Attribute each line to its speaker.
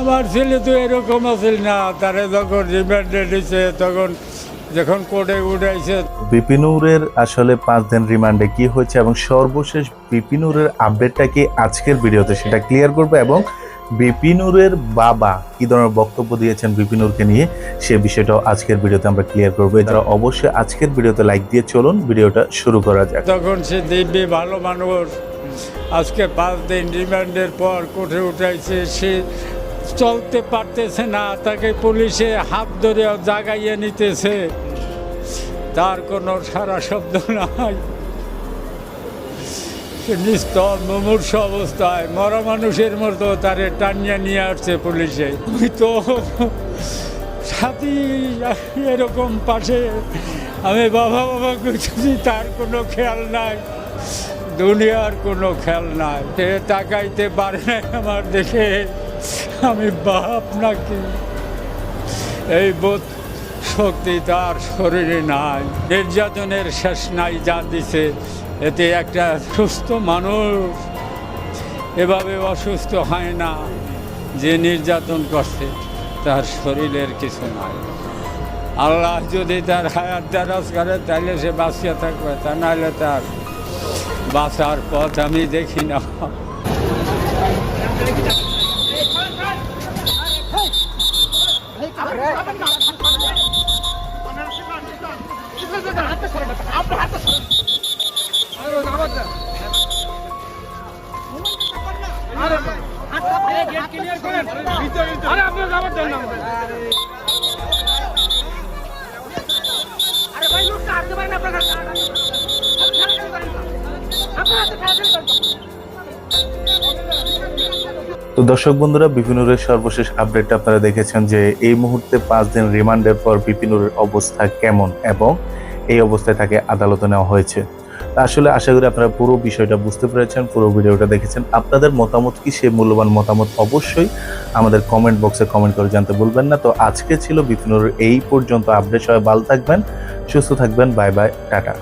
Speaker 1: আমার ছেলে তো এরকম আছিল না তারে যখন রিমান্ডে দিছে তখন যখন কোর্টে উঠাইছে।
Speaker 2: বিপিনুরের আসলে পাঁচ দিন রিমান্ডে কি হয়েছে এবং সর্বশেষ বিপিনুরের আপডেটটা কি আজকের ভিডিওতে সেটা ক্লিয়ার করবে এবং বিপিনুরের বাবা কি ধরনের বক্তব্য দিয়েছেন বিপিনুরকে নিয়ে সে বিষয়টাও আজকের ভিডিওতে আমরা ক্লিয়ার করব। তারা অবশ্যই আজকের ভিডিওতে লাইক দিয়ে চলুন ভিডিওটা শুরু করা যাক।
Speaker 1: তখন সে দিব্যি ভালো মানুষ আজকে পাঁচ দিন রিমান্ডের পর কোর্টে উঠাইছে সে চলতে পারতেছে না, তাকে পুলিশে হাত ধরে জাগাইয়ে নিতেছে। তার কোনো সারা শব্দ নাই। নিস্তল মুমূর্ষ অবস্থায়, মরা মানুষের মতো তারে টানিয়ে নিয়ে আসছে পুলিশে। আমি তো সাথী, এরকম পাশে, আমি বাবা বাবা করছি তার কোনো খেয়াল নাই। দুনিয়ার কোনো খেয়াল নাই। সে তাকাইতে পারে না আমার দেখে আমি বাপ নাকি? এই বোধ শক্তি তার শরীরে নাই। নির্যাতনের শেষ নাই, যা দিছে। এতে একটা সুস্থ মানুষ এভাবে অসুস্থ হয় না যে নির্যাতন করছে, তার শরীরের কিছু নাই। আল্লাহ যদি তার হায়াত দারাজ করে তাহলে সে বাঁচিয়ে থাকবে, তা নাহলে তার বাঁচার পথ আমি দেখি না।
Speaker 2: তো দর্শক বন্ধুরা, বিপিনুরের সর্বশেষ আপডেটটা আপনারা দেখেছেন যে এই মুহূর্তে পাঁচ দিন রিমান্ডের পর বিপিনুরের অবস্থা কেমন এবং এই অবস্থায় তাকে আদালতে নেওয়া হয়েছে। তা আসলে আশা করি আপনারা পুরো বিষয়টা বুঝতে পেরেছেন, পুরো ভিডিওটা দেখেছেন। আপনাদের মতামত কি? সে মূল্যবান মতামত অবশ্যই আমাদের কমেন্ট বক্সে কমেন্ট করে জানতে বলবেন না। তো আজকে ছিল বিপিনুরের এই পর্যন্ত। আপডেট সবাই ভালো থাকবেন, সুস্থ থাকবেন। Bye bye, tata.